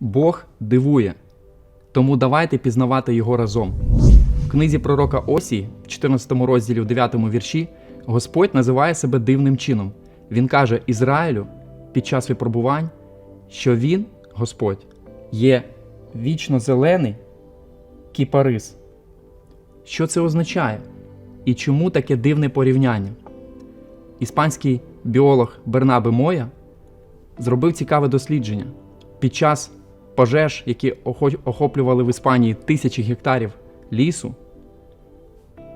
Бог дивує, тому давайте пізнавати його разом. В книзі пророка Осії, в 14 розділі, в 9 вірші, Господь називає себе дивним чином. Він каже Ізраїлю під час випробувань, що він, Господь, є вічно зелений кіпарис. Що це означає? І чому таке дивне порівняння? Іспанський біолог Бернабе Моя зробив цікаве дослідження. Під час пожеж, які охоплювали в Іспанії тисячі гектарів лісу,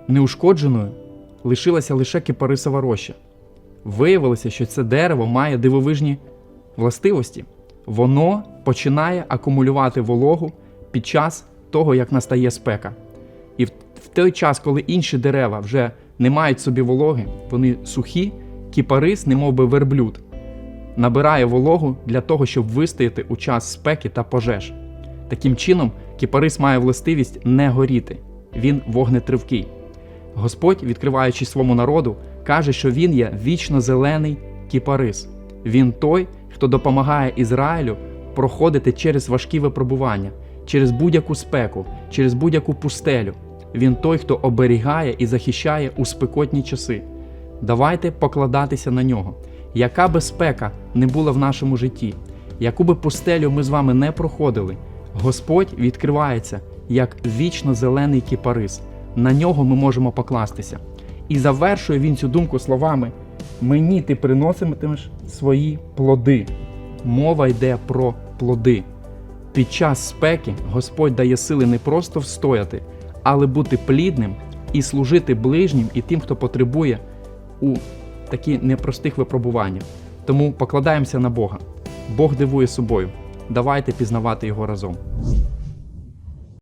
неушкодженою лишилася лише кипарисова роща. Виявилося, що це дерево має дивовижні властивості. Воно починає акумулювати вологу під час того, як настає спека. І в, той час, коли інші дерева вже не мають собі вологи, вони сухі, кіпарис, немов би верблюд, набирає вологу для того, щоб вистояти у час спеки та пожеж. Таким чином, кіпарис має властивість не горіти, він вогнетривкий. Господь, відкриваючи своєму народу, каже, що він є вічно зелений кіпарис. Він той, хто допомагає Ізраїлю проходити через важкі випробування, через будь-яку спеку, через будь-яку пустелю. Він той, хто оберігає і захищає у спекотні часи. Давайте покладатися на нього. Яка би спека не була в нашому житті, яку би пустелю ми з вами не проходили, Господь відкривається як вічно зелений кіпарис. На нього ми можемо покластися. І завершує він цю думку словами: Мені ти приноситимеш свої плоди. Мова йде про плоди. Під час спеки Господь дає сили не просто встояти, але бути плідним і служити ближнім і тим, хто потребує у такі непростих випробуваннях. Тому покладаємося на Бога. Бог дивує собою. Давайте пізнавати його разом.